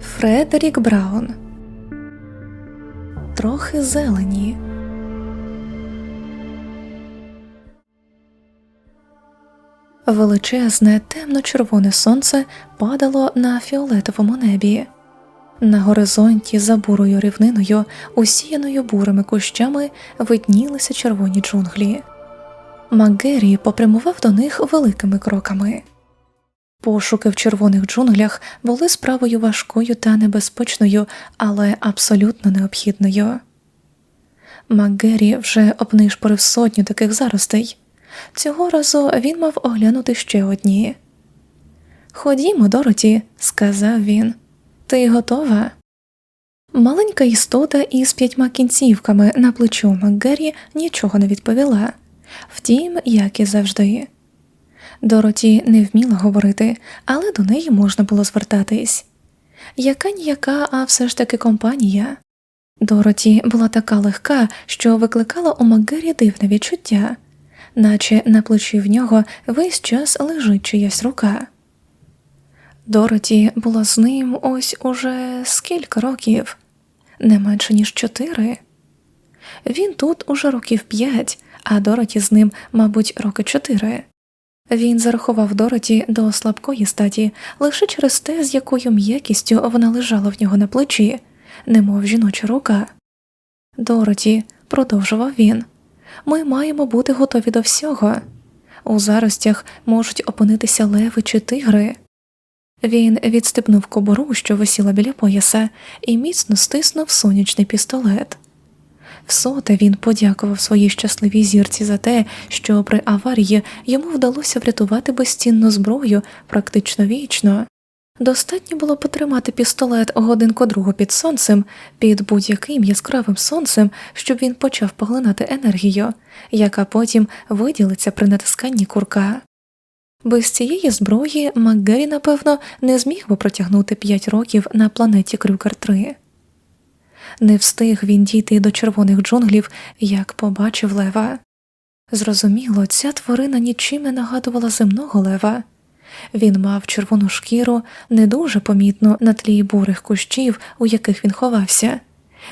Фредерік Браун Трохи зелені. Величезне темно-червоне сонце падало на фіолетовому небі. На горизонті за бурою рівниною, усіяною бурими кущами, виднілися червоні джунглі. Макгері попрямував до них великими кроками. Пошуки в червоних джунглях були справою важкою та небезпечною, але абсолютно необхідною. Макгері вже обнишпорив сотню таких заростей. Цього разу він мав оглянути ще одні. Ходімо, Дороті, сказав він. Ти готова? Маленька істота із п'ятьма кінцівками на плечу Макгері нічого не відповіла. Втім, як і завжди. Дороті не вміла говорити, але до неї можна було звертатись. Яка ніяка, а все ж таки компанія. Дороті була така легка, що викликала у Макгері дивне відчуття, наче на плечі в нього весь час лежить чиясь рука. Дороті була з ним ось уже скільки років, не менше ніж чотири. Він тут уже років п'ять, а Дороті з ним, мабуть, роки чотири. Він зарахував Дороті до слабкої статі лише через те, з якою м'якістю вона лежала в нього на плечі, немов жіноча рука. Дороті, продовжував він, ми маємо бути готові до всього. У заростях можуть опинитися леви чи тигри. Він відстебнув кобуру, що висіла біля пояса, і міцно стиснув сонячний пістолет. Всоте він подякував своїй щасливій зірці за те, що при аварії йому вдалося врятувати безцінну зброю практично вічно. Достатньо було потримати пістолет годинку другу під сонцем, під будь-яким яскравим сонцем, щоб він почав поглинати енергію, яка потім виділиться при натисканні курка. Без цієї зброї Макгері, напевно, не зміг би протягнути п'ять років на планеті Крюкер 3 Не встиг він дійти до червоних джунглів, як побачив лева. Зрозуміло, ця тварина нічим не нагадувала земного лева. Він мав червону шкіру, не дуже помітну на тлі бурих кущів, у яких він ховався,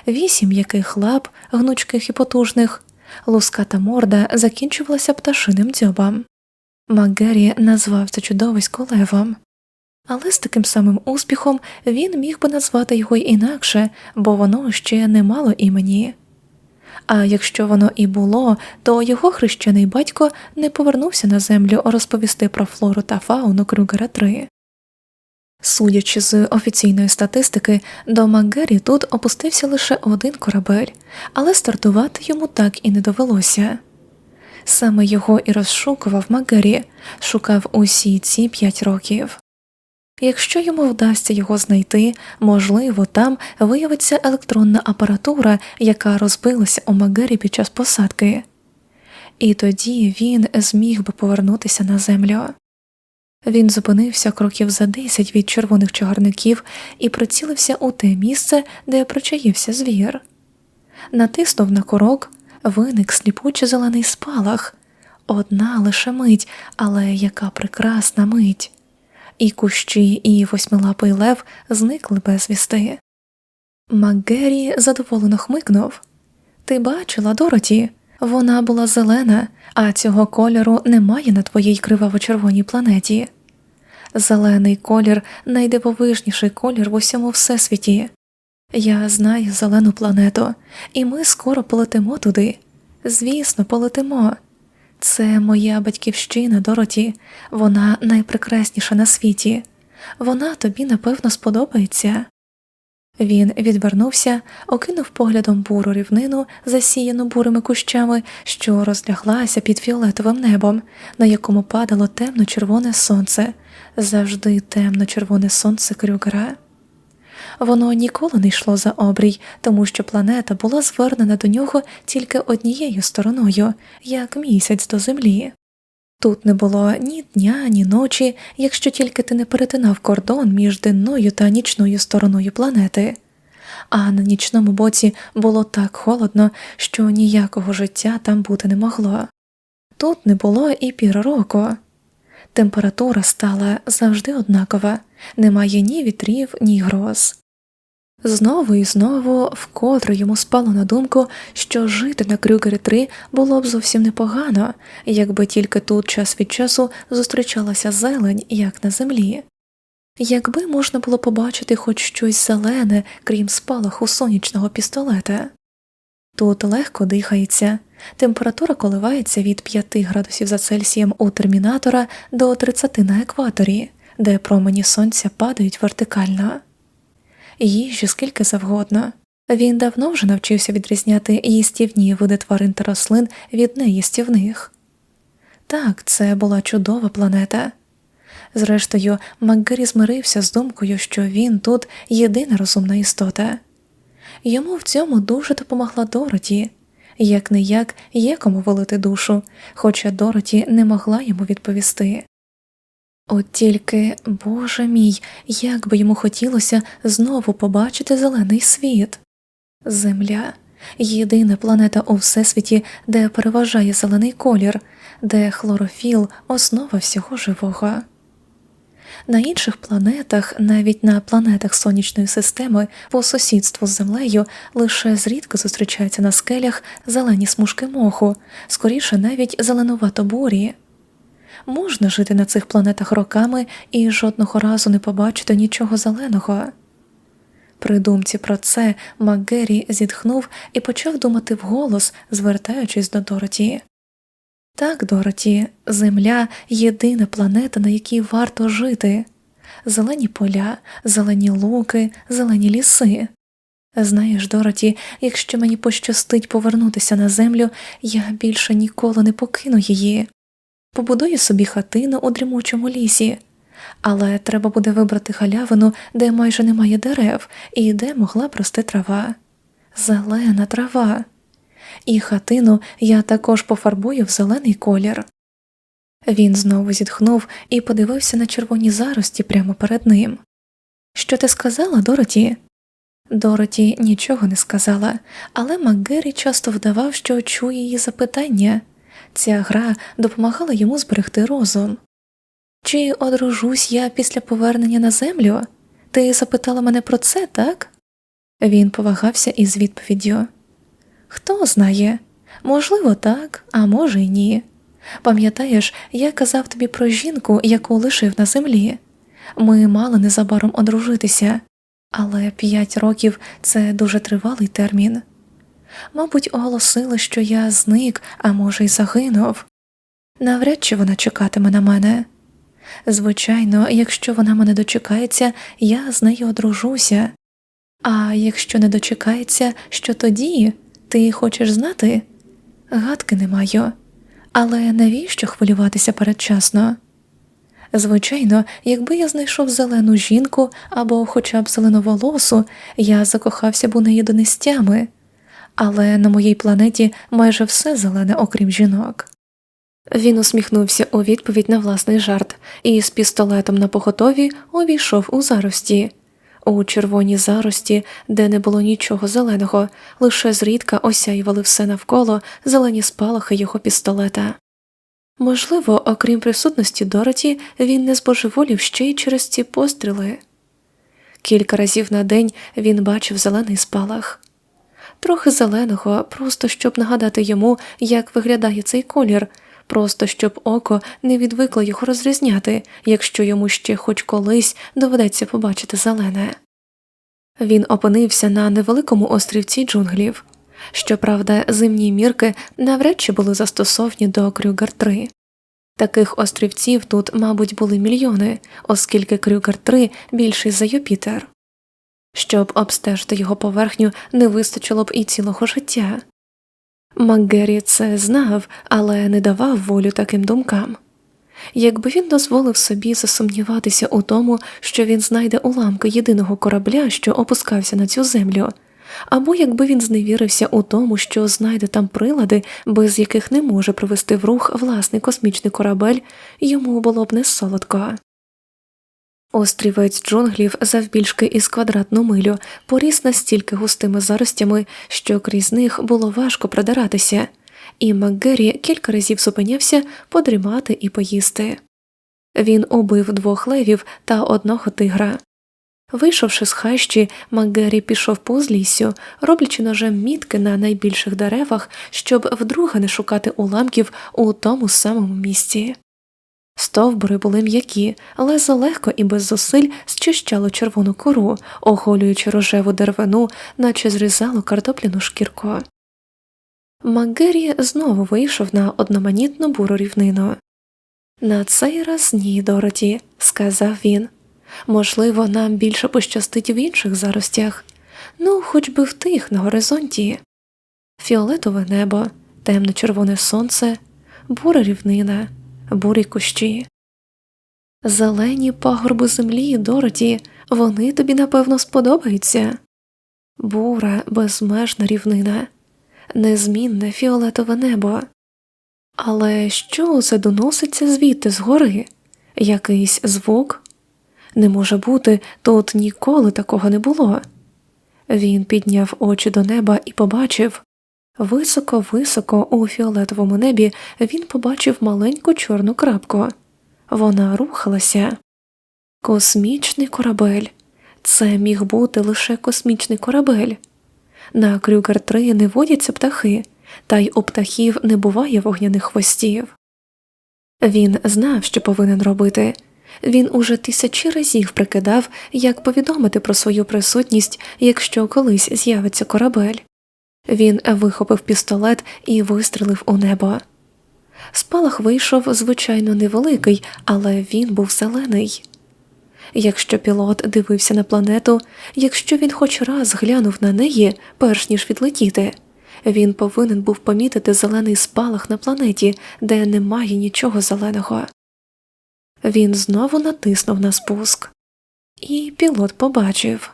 вісім яких лап, гнучких і потужних, луската морда закінчувалася пташиним дзьобом. Макгері назвав це чудовисько левом, але з таким самим успіхом він міг би назвати його й інакше, бо воно ще не мало імені. А якщо воно і було, то його хрещений батько не повернувся на землю розповісти про флору та фауну Крюгера 3. Судячи з офіційної статистики, до Макгері тут опустився лише один корабель, але стартувати йому так і не довелося. Саме його і розшукував Макгері, шукав усі ці п'ять років. Якщо йому вдасться його знайти, можливо, там виявиться електронна апаратура, яка розбилася у Магері під час посадки, і тоді він зміг би повернутися на землю. Він зупинився кроків за десять від червоних чагарників і прицілився у те місце, де причаївся звір. Натиснув на курок, виник сліпучий зелений спалах, одна лише мить, але яка прекрасна мить і кущі, і восьмилапий лев зникли безвісти. Макгері задоволено хмикнув Ти бачила, Дороті, вона була зелена, а цього кольору немає на твоїй криваво-червоній планеті. Зелений колір найдивовижніший колір в усьому всесвіті. Я знаю зелену планету, і ми скоро полетимо туди. Звісно, полетимо. Це моя батьківщина, Дороті, вона найпрекрасніша на світі, вона тобі напевно сподобається. Він відвернувся, окинув поглядом буру рівнину, засіяну бурими кущами, що розляглася під фіолетовим небом, на якому падало темно червоне сонце, завжди темно червоне сонце Крюгера. Воно ніколи не йшло за обрій, тому що планета була звернена до нього тільки однією стороною, як місяць до землі. Тут не було ні дня, ні ночі, якщо тільки ти не перетинав кордон між денною та нічною стороною планети, а на нічному боці було так холодно, що ніякого життя там бути не могло. Тут не було і пір року. Температура стала завжди однакова, немає ні вітрів, ні гроз. Знову і знову вкотре йому спало на думку, що жити на Крюгері 3 було б зовсім непогано, якби тільки тут час від часу зустрічалася зелень, як на землі. Якби можна було побачити хоч щось зелене, крім спалаху сонячного пістолета. Тут легко дихається, температура коливається від 5 градусів за Цельсієм у термінатора до 30 на екваторі, де промені сонця падають вертикально. Їжі скільки завгодно. Він давно вже навчився відрізняти їстівні види тварин та рослин від неїстівних. Так, це була чудова планета. Зрештою, Макгері змирився з думкою, що він тут єдина розумна істота. Йому в цьому дуже допомогла Дороті, як не як є кому волити душу, хоча Дороті не могла йому відповісти. От тільки, боже мій, як би йому хотілося знову побачити зелений світ. Земля єдина планета у всесвіті, де переважає зелений колір, де хлорофіл основа всього живого. На інших планетах, навіть на планетах сонячної системи, по сусідству з Землею, лише зрідка зустрічаються на скелях зелені смужки моху, скоріше навіть зеленувато бурі. Можна жити на цих планетах роками і жодного разу не побачити нічого зеленого. При думці про це МакГеррі зітхнув і почав думати вголос, звертаючись до Дороті. Так, Дороті, Земля єдина планета, на якій варто жити. Зелені поля, зелені луки, зелені ліси. Знаєш, Дороті, якщо мені пощастить повернутися на землю, я більше ніколи не покину її. Побудую собі хатину у дрімучому лісі, але треба буде вибрати галявину, де майже немає дерев і де могла б рости трава. Зелена трава і хатину я також пофарбую в зелений колір. Він знову зітхнув і подивився на червоні зарості прямо перед ним. Що ти сказала, Дороті? Дороті нічого не сказала, але МакГеррі часто вдавав, що чує її запитання. Ця гра допомагала йому зберегти розум. Чи одружусь я після повернення на землю? Ти запитала мене про це, так? Він повагався із відповіддю. Хто знає, можливо, так, а може й ні. Пам'ятаєш, я казав тобі про жінку, яку лишив на землі. Ми мали незабаром одружитися, але п'ять років це дуже тривалий термін. Мабуть, оголосили, що я зник, а може, й загинув. Навряд чи вона чекатиме на мене. Звичайно, якщо вона мене дочекається, я з нею одружуся. А якщо не дочекається, що тоді? Ти хочеш знати? Гадки не маю, але навіщо хвилюватися передчасно? Звичайно, якби я знайшов зелену жінку або хоча б зеленоволосу, я закохався б у неї донестями, але на моїй планеті майже все зелене, окрім жінок. Він усміхнувся у відповідь на власний жарт і з пістолетом на поготові увійшов у зарості у червоній зарості, де не було нічого зеленого, лише зрідка осяювали все навколо зелені спалахи його пістолета. Можливо, окрім присутності Дороті, він не збожеволів ще й через ці постріли. Кілька разів на день він бачив зелений спалах. Трохи зеленого, просто щоб нагадати йому, як виглядає цей колір, просто щоб око не відвикло його розрізняти, якщо йому ще хоч колись доведеться побачити зелене. Він опинився на невеликому острівці джунглів. Щоправда, зимні мірки навряд чи були застосовані до Крюгер 3 Таких острівців тут, мабуть, були мільйони, оскільки Крюгер 3 більший за Юпітер. Щоб обстежити його поверхню, не вистачило б і цілого життя. МакГеррі це знав, але не давав волю таким думкам. Якби він дозволив собі засумніватися у тому, що він знайде уламки єдиного корабля, що опускався на цю землю, або якби він зневірився у тому, що знайде там прилади, без яких не може провести в рух власний космічний корабель, йому було б не солодко. Острівець джунглів завбільшки із квадратну милю поріс настільки густими заростями, що крізь них було важко продиратися, і МакГеррі кілька разів зупинявся подрімати і поїсти. Він убив двох левів та одного тигра. Вийшовши з хащі, Макгері пішов по узліссю, роблячи ножем мітки на найбільших деревах, щоб вдруге не шукати уламків у тому самому місці. Стовбури були м'які, лезо легко і без зусиль зчищало червону кору, оголюючи рожеву деревину, наче зрізало картопляну шкірку. Макгері знову вийшов на одноманітну буру рівнину. На цей раз ні, Дороті, сказав він. Можливо, нам більше пощастить в інших заростях, ну, хоч би в тих на горизонті. Фіолетове небо, темно-червоне сонце, бура рівнина, бурі кущі. Зелені пагорби землі, Дороті, вони тобі напевно сподобаються. Бура, безмежна рівнина, незмінне фіолетове небо. Але що це доноситься звідти згори? Якийсь звук? Не може бути, тут ніколи такого не було. Він підняв очі до неба і побачив високо, високо у фіолетовому небі він побачив маленьку чорну крапку. Вона рухалася. Космічний корабель. Це міг бути лише космічний корабель. На Крюгер 3 не водяться птахи, та й у птахів не буває вогняних хвостів. Він знав, що повинен робити. Він уже тисячі разів прикидав, як повідомити про свою присутність, якщо колись з'явиться корабель. Він вихопив пістолет і вистрелив у небо. Спалах вийшов, звичайно, невеликий, але він був зелений. Якщо пілот дивився на планету, якщо він хоч раз глянув на неї, перш ніж відлетіти, він повинен був помітити зелений спалах на планеті, де немає нічого зеленого. Він знову натиснув на спуск, і пілот побачив.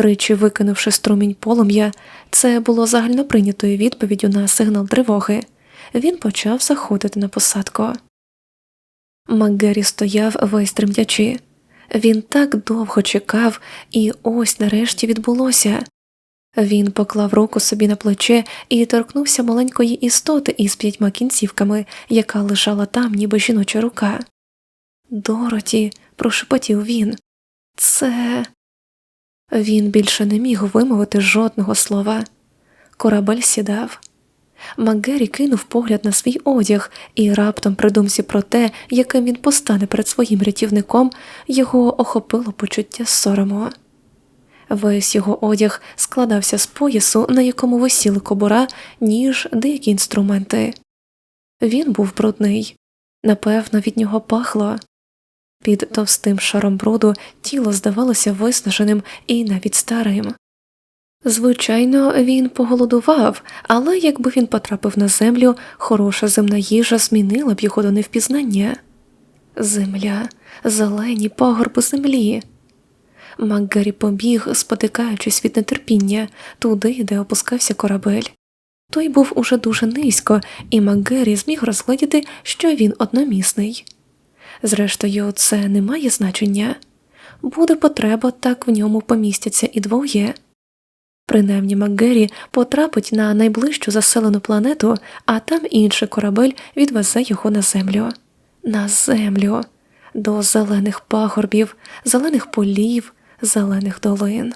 Тричі викинувши струмінь полум'я, це було загальноприйнятою відповіддю на сигнал тривоги. Він почав заходити на посадку. Макгері стояв весь тремтячи. Він так довго чекав, і ось нарешті відбулося. Він поклав руку собі на плече і торкнувся маленької істоти із п'ятьма кінцівками, яка лежала там, ніби жіноча рука. Дороті, прошепотів він, це. Він більше не міг вимовити жодного слова. Корабель сідав. Макгері кинув погляд на свій одяг, і раптом, при думці про те, яким він постане перед своїм рятівником, його охопило почуття сорому. Весь його одяг складався з поясу, на якому висіли кобура, ніж деякі інструменти. Він був брудний, напевно, від нього пахло. Під товстим шаром бруду тіло здавалося виснаженим і навіть старим. Звичайно, він поголодував, але якби він потрапив на землю, хороша земна їжа змінила б його до невпізнання. Земля, зелені пагорби землі. Макгарі побіг, спотикаючись від нетерпіння, туди, де опускався корабель. Той був уже дуже низько, і Макгері зміг розгледіти, що він одномісний. Зрештою, це не має значення буде потреба, так в ньому помістяться і двоє. Принаймні Макгері потрапить на найближчу заселену планету, а там інший корабель відвезе його на землю. На землю, до зелених пагорбів, зелених полів, зелених долин.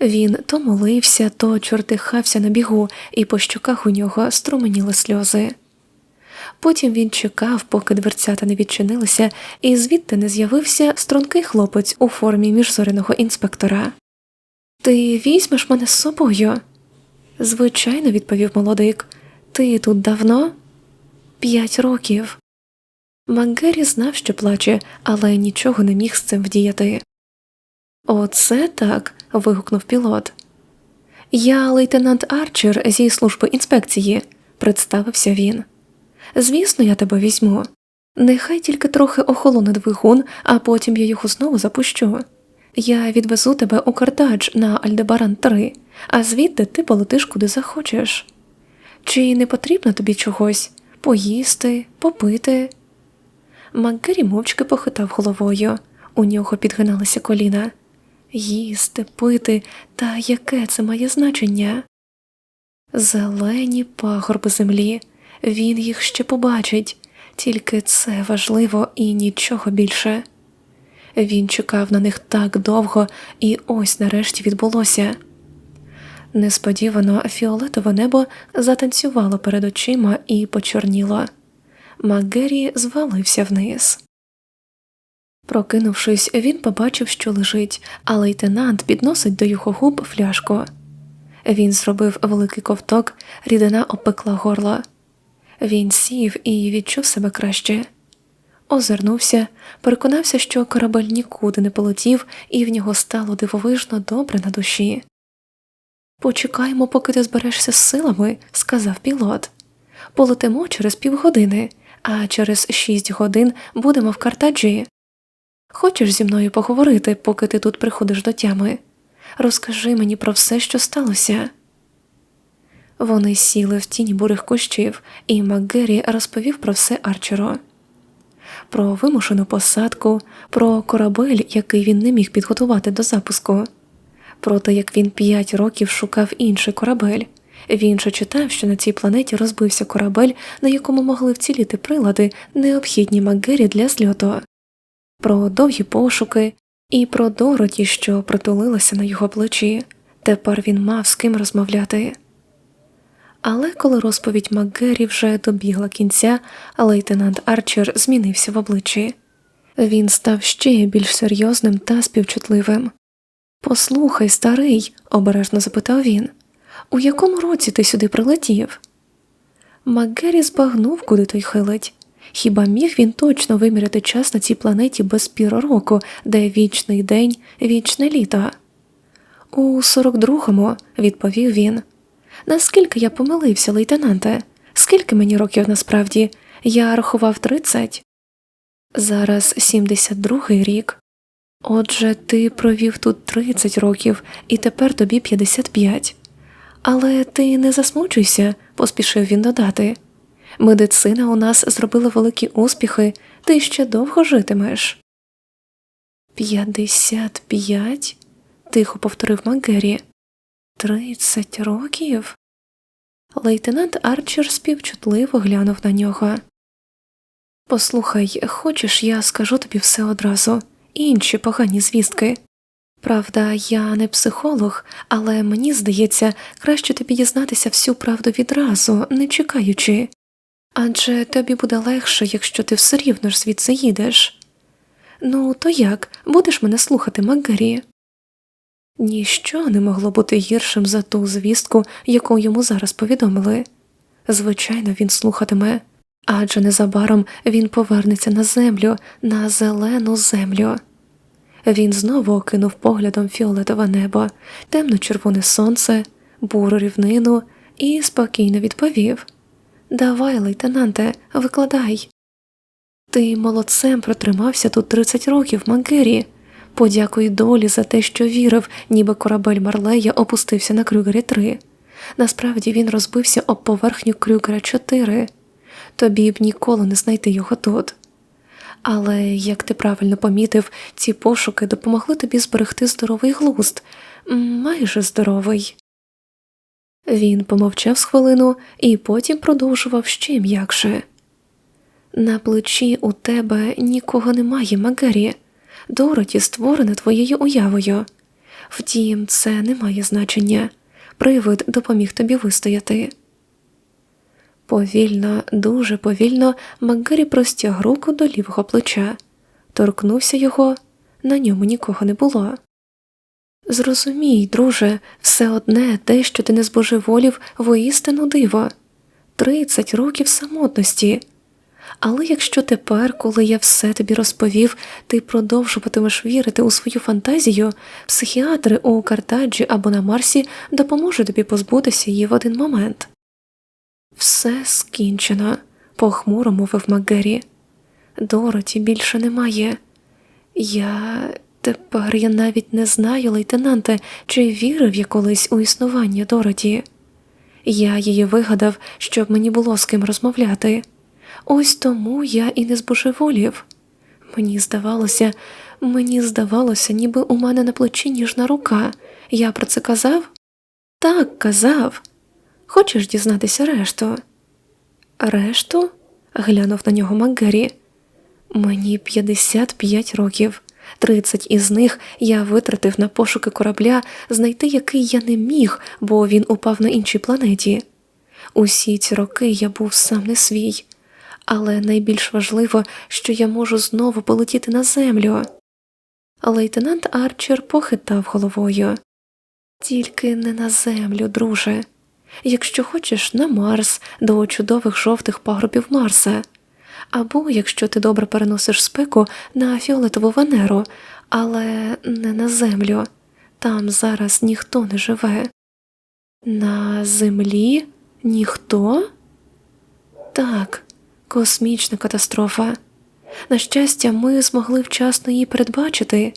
Він то молився, то чортихався на бігу, і по щоках у нього струменіли сльози. Потім він чекав, поки дверцята не відчинилися, і звідти не з'явився стрункий хлопець у формі міжзоряного інспектора. Ти візьмеш мене з собою? Звичайно, відповів молодик. Ти тут давно? П'ять років. Макгері знав, що плаче, але нічого не міг з цим вдіяти. Оце так. вигукнув пілот. Я лейтенант Арчер зі служби інспекції, представився він. Звісно, я тебе візьму. Нехай тільки трохи охолоне двигун, а потім я його знову запущу. Я відвезу тебе у Картадж на Альдебаран 3, а звідти ти полетиш куди захочеш. Чи не потрібно тобі чогось поїсти, попити? Макгері мовчки похитав головою, у нього підгиналися коліна. Їсти, пити, та яке це має значення? Зелені пагорби землі, він їх ще побачить, Тільки це важливо і нічого більше. Він чекав на них так довго, і ось нарешті відбулося. Несподівано фіолетове небо затанцювало перед очима і почорніло. Макгері звалився вниз. Прокинувшись, він побачив, що лежить, а лейтенант підносить до його губ фляжку. Він зробив великий ковток, рідина опекла горло. Він сів і відчув себе краще. Озирнувся, переконався, що корабель нікуди не полетів, і в нього стало дивовижно добре на душі. Почекаємо, поки ти зберешся з силами, сказав пілот. Полетимо через півгодини, а через шість годин будемо в картаджі. Хочеш зі мною поговорити, поки ти тут приходиш до тями? Розкажи мені про все, що сталося. Вони сіли в тіні бурих кущів, і МакГеррі розповів про все Арчеру. Про вимушену посадку, про корабель, який він не міг підготувати до запуску, про те, як він п'ять років шукав інший корабель. Він же читав, що на цій планеті розбився корабель, на якому могли вціліти прилади, необхідні МакГеррі для зльоту, про довгі пошуки і про Дороті, що притулилася на його плечі. Тепер він мав з ким розмовляти. Але коли розповідь МакГеррі вже добігла кінця, лейтенант Арчер змінився в обличчі. Він став ще більш серйозним та співчутливим. Послухай, старий, обережно запитав він, у якому році ти сюди прилетів? МакГеррі збагнув, куди той хилить. Хіба міг він точно виміряти час на цій планеті без півроку, де вічний день, вічне літо? У 42-му, відповів він. Наскільки я помилився, лейтенанте? Скільки мені років насправді? Я рахував 30. Зараз 72-й рік. Отже, ти провів тут 30 років, і тепер тобі 55. Але ти не засмучуйся, поспішив він додати. Медицина у нас зробила великі успіхи, ти ще довго житимеш. П'ятдесят п'ять? тихо повторив Макгері. Тридцять років. Лейтенант Арчер співчутливо глянув на нього. Послухай, хочеш, я скажу тобі все одразу, інші погані звістки. Правда, я не психолог, але мені здається, краще тобі дізнатися всю правду відразу, не чекаючи. Адже тобі буде легше, якщо ти все рівно ж звідси їдеш. Ну, то як, будеш мене слухати, Макгарі? Ніщо не могло бути гіршим за ту звістку, яку йому зараз повідомили. Звичайно, він слухатиме, адже незабаром він повернеться на землю, на зелену землю. Він знову окинув поглядом фіолетове небо, темно-червоне сонце, буру рівнину і спокійно відповів Давай, лейтенанте, викладай. Ти молодцем протримався тут 30 років, Макгері. Подякуй долі за те, що вірив, ніби корабель Марлея опустився на Крюгері 3. Насправді він розбився об поверхню Крюгера 4. Тобі б ніколи не знайти його тут. Але, як ти правильно помітив, ці пошуки допомогли тобі зберегти здоровий глузд, майже здоровий. Він помовчав з хвилину і потім продовжував ще м'якше. На плечі у тебе нікого немає, Магарі. Дороті створена твоєю уявою. Втім, це не має значення. Привид допоміг тобі вистояти. Повільно, дуже повільно Макгарі простяг руку до лівого плеча, торкнувся його, на ньому нікого не було. Зрозумій, друже, все одне те, що ти не збожеволів, воістину диво тридцять років самотності. Але якщо тепер, коли я все тобі розповів, ти продовжуватимеш вірити у свою фантазію, психіатри у Картаджі або на Марсі допоможуть тобі позбутися її в один момент. Все скінчено, похмуро мовив Макгері. Дороті більше немає. Я тепер я навіть не знаю, лейтенанте, чи вірив я колись у існування Дороті. Я її вигадав, щоб мені було з ким розмовляти. Ось тому я і не збожеволів. Мені здавалося, мені здавалося, ніби у мене на плечі ніжна рука. Я про це казав? Так, казав. Хочеш дізнатися решту? Решту? глянув на нього Макгері. Мені 55 років. 30 із них я витратив на пошуки корабля, знайти який я не міг, бо він упав на іншій планеті. Усі ці роки я був сам не свій, але найбільш важливо, що я можу знову полетіти на землю. Лейтенант Арчер похитав головою. Тільки не на землю, друже. Якщо хочеш, на Марс до чудових жовтих пагорбів Марса. Або якщо ти добре переносиш спеку на фіолетову Венеру, але не на землю. Там зараз ніхто не живе. На землі ніхто? Так, космічна катастрофа. На щастя, ми змогли вчасно її передбачити.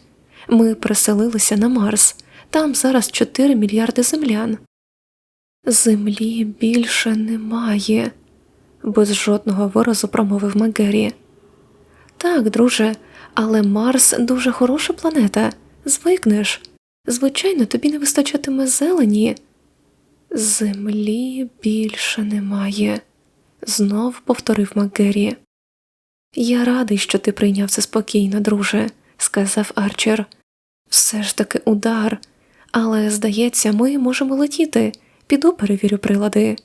Ми переселилися на Марс, там зараз 4 мільярди землян. Землі більше немає, без жодного виразу промовив Макгері. Так, друже, але Марс дуже хороша планета. Звикнеш. Звичайно, тобі не вистачатиме зелені. Землі більше немає, знов повторив Макгері. Я радий, що ти прийняв це спокійно, друже, сказав Арчер. Все ж таки удар, але, здається, ми можемо летіти. Піду перевірю прилади.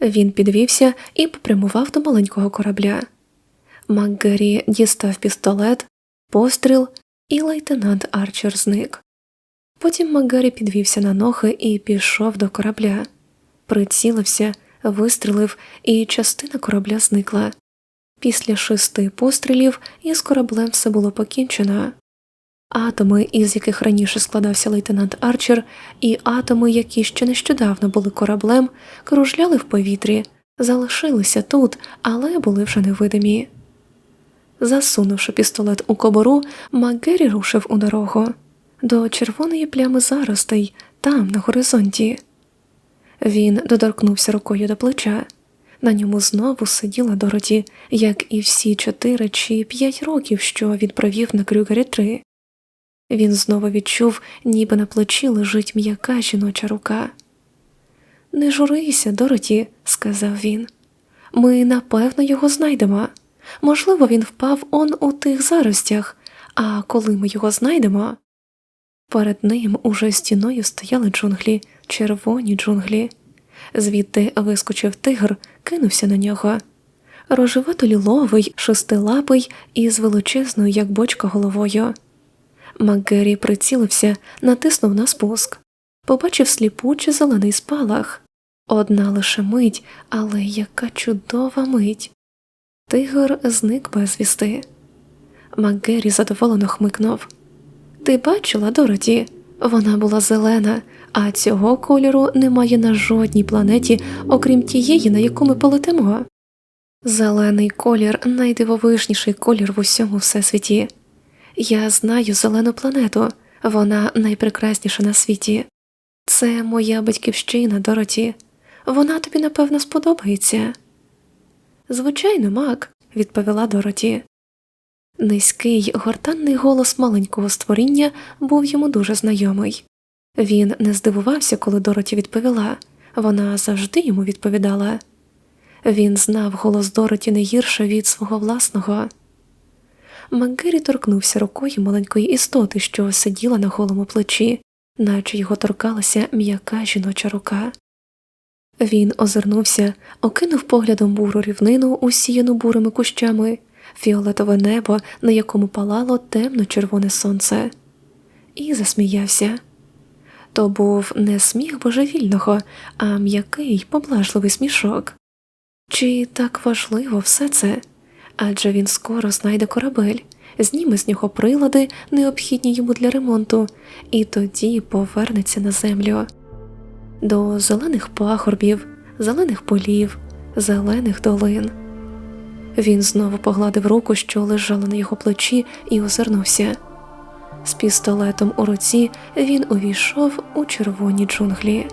Він підвівся і попрямував до маленького корабля. Макгері дістав пістолет, постріл, і лейтенант Арчер зник. Потім Макгарі підвівся на ноги і пішов до корабля, прицілився, вистрілив, і частина корабля зникла. Після шести пострілів із кораблем все було покінчено. Атоми, із яких раніше складався лейтенант Арчер, і атоми, які ще нещодавно були кораблем, кружляли в повітрі, залишилися тут, але були вже невидимі. Засунувши пістолет у кобуру, Макгері рушив у дорогу до червоної плями заростей, там, на горизонті. Він доторкнувся рукою до плеча. На ньому знову сиділа Дороті, як і всі чотири чи п'ять років, що він провів на Крюгері 3. Він знову відчув, ніби на плечі лежить м'яка жіноча рука. Не журися, Дороті, сказав він. Ми напевно його знайдемо. Можливо, він впав он у тих заростях, а коли ми його знайдемо. Перед ним уже стіною стояли джунглі, червоні джунглі. Звідти вискочив тигр, кинувся на нього. Рожевато ліловий, шестилапий і з величезною, як бочка, головою. Макгері прицілився, натиснув на спуск, побачив сліпучий зелений спалах. Одна лише мить, але яка чудова мить. Тигр зник безвісти. Макгері задоволено хмикнув. Ти бачила, Дороті? Вона була зелена, а цього кольору немає на жодній планеті, окрім тієї, на яку ми полетимо. Зелений колір найдивовижніший колір в усьому всесвіті. Я знаю зелену планету, вона найпрекрасніша на світі. Це моя батьківщина, Дороті. Вона тобі, напевно, сподобається. Звичайно, Мак, відповіла Дороті. Низький, гортанний голос маленького створіння був йому дуже знайомий. Він не здивувався, коли Дороті відповіла вона завжди йому відповідала. Він знав голос Дороті не гірше від свого власного. Макгері торкнувся рукою маленької істоти, що сиділа на голому плечі, наче його торкалася м'яка жіноча рука. Він озирнувся, окинув поглядом буру рівнину, усіяну бурими кущами, фіолетове небо, на якому палало темно червоне сонце, і засміявся. То був не сміх божевільного, а м'який, поблажливий смішок. Чи так важливо все це? Адже він скоро знайде корабель, зніме з нього прилади, необхідні йому для ремонту, і тоді повернеться на землю до зелених пагорбів, зелених полів, зелених долин. Він знову погладив руку, що лежала на його плечі, і озирнувся. З пістолетом у руці він увійшов у червоні джунглі.